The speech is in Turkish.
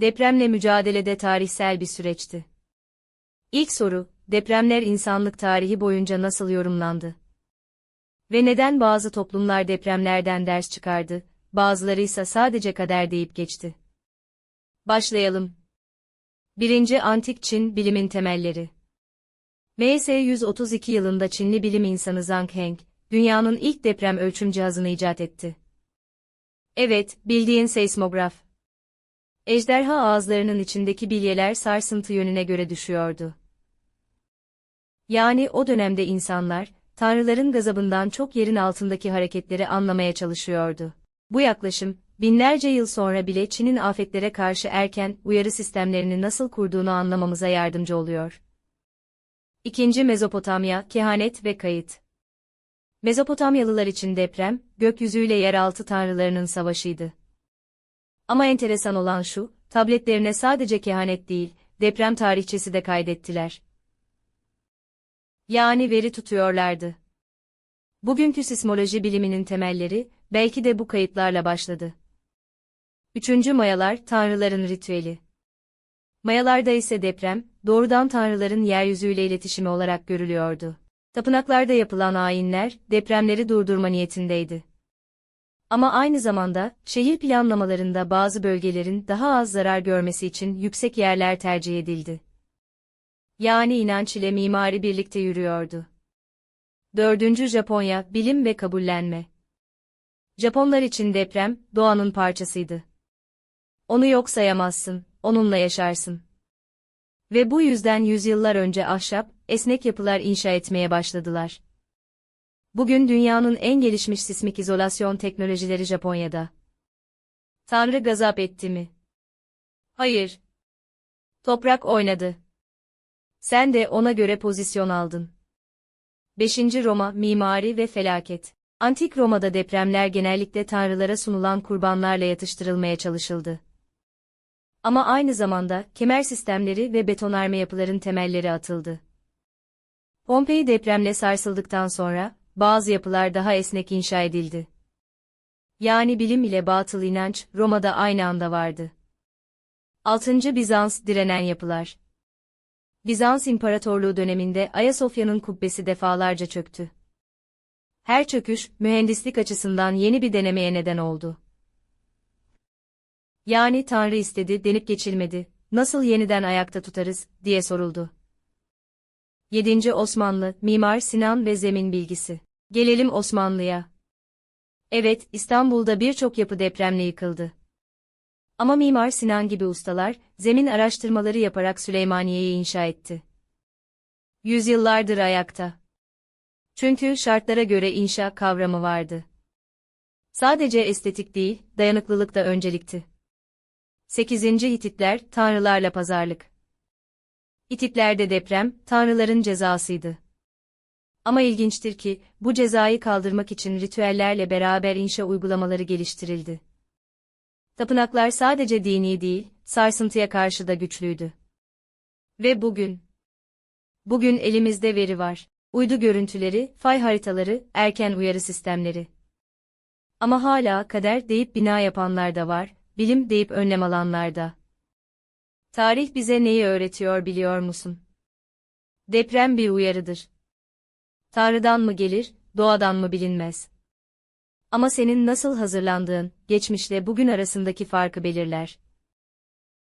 Depremle mücadelede tarihsel bir süreçti. İlk soru, depremler insanlık tarihi boyunca nasıl yorumlandı? Ve neden bazı toplumlar depremlerden ders çıkardı, bazıları ise sadece kader deyip geçti? Başlayalım. 1. Antik Çin Bilimin Temelleri M.S. 132 yılında Çinli bilim insanı Zhang Heng, dünyanın ilk deprem ölçüm cihazını icat etti. Evet, bildiğin seismograf. Ejderha ağızlarının içindeki bilyeler sarsıntı yönüne göre düşüyordu. Yani o dönemde insanlar, tanrıların gazabından çok yerin altındaki hareketleri anlamaya çalışıyordu. Bu yaklaşım, binlerce yıl sonra bile Çin'in afetlere karşı erken uyarı sistemlerini nasıl kurduğunu anlamamıza yardımcı oluyor. İkinci Mezopotamya, kehanet ve kayıt. Mezopotamyalılar için deprem, gökyüzüyle yeraltı tanrılarının savaşıydı. Ama enteresan olan şu, tabletlerine sadece kehanet değil, deprem tarihçesi de kaydettiler. Yani veri tutuyorlardı. Bugünkü sismoloji biliminin temelleri, belki de bu kayıtlarla başladı. Üçüncü Mayalar, Tanrıların ritüeli. Mayalarda ise deprem, doğrudan tanrıların yeryüzüyle iletişimi olarak görülüyordu. Tapınaklarda yapılan ayinler, depremleri durdurma niyetindeydi. Ama aynı zamanda, şehir planlamalarında bazı bölgelerin daha az zarar görmesi için yüksek yerler tercih edildi. Yani inanç ile mimari birlikte yürüyordu. Dördüncü Japonya, bilim ve kabullenme. Japonlar için deprem, doğanın parçasıydı. Onu yok sayamazsın, onunla yaşarsın. Ve bu yüzden yüzyıllar önce ahşap, esnek yapılar inşa etmeye başladılar. Bugün dünyanın en gelişmiş sismik izolasyon teknolojileri Japonya'da. Tanrı gazap etti mi? Hayır. Toprak oynadı. Sen de ona göre pozisyon aldın. 5. Roma, mimari ve felaket. Antik Roma'da depremler genellikle tanrılara sunulan kurbanlarla yatıştırılmaya çalışıldı. Ama aynı zamanda kemer sistemleri ve betonarme yapıların temelleri atıldı. Pompei depremle sarsıldıktan sonra bazı yapılar daha esnek inşa edildi. Yani bilim ile batıl inanç Roma'da aynı anda vardı. 6. Bizans direnen yapılar. Bizans İmparatorluğu döneminde Ayasofya'nın kubbesi defalarca çöktü. Her çöküş, mühendislik açısından yeni bir denemeye neden oldu. Yani Tanrı istedi denip geçilmedi, nasıl yeniden ayakta tutarız, diye soruldu. 7. Osmanlı, Mimar Sinan ve Zemin Bilgisi. Gelelim Osmanlı'ya. Evet, İstanbul'da birçok yapı depremle yıkıldı. Ama Mimar Sinan gibi ustalar, zemin araştırmaları yaparak Süleymaniye'yi inşa etti. Yüzyıllardır ayakta. Çünkü şartlara göre inşa kavramı vardı. Sadece estetik değil, dayanıklılık da öncelikti. 8. Hititler, tanrılarla pazarlık. Hititlerde deprem, tanrıların cezasıydı. Ama ilginçtir ki, bu cezayı kaldırmak için ritüellerle beraber inşa uygulamaları geliştirildi. Tapınaklar sadece dini değil, sarsıntıya karşı da güçlüydü. Ve bugün? Bugün elimizde veri var. Uydu görüntüleri, fay haritaları, erken uyarı sistemleri. Ama hala kader deyip bina yapanlar da var, bilim deyip önlem alanlar da. Tarih bize neyi öğretiyor biliyor musun? Deprem bir uyarıdır. Tanrı'dan mı gelir, doğadan mı bilinmez. Ama senin nasıl hazırlandığın, geçmişle bugün arasındaki farkı belirler.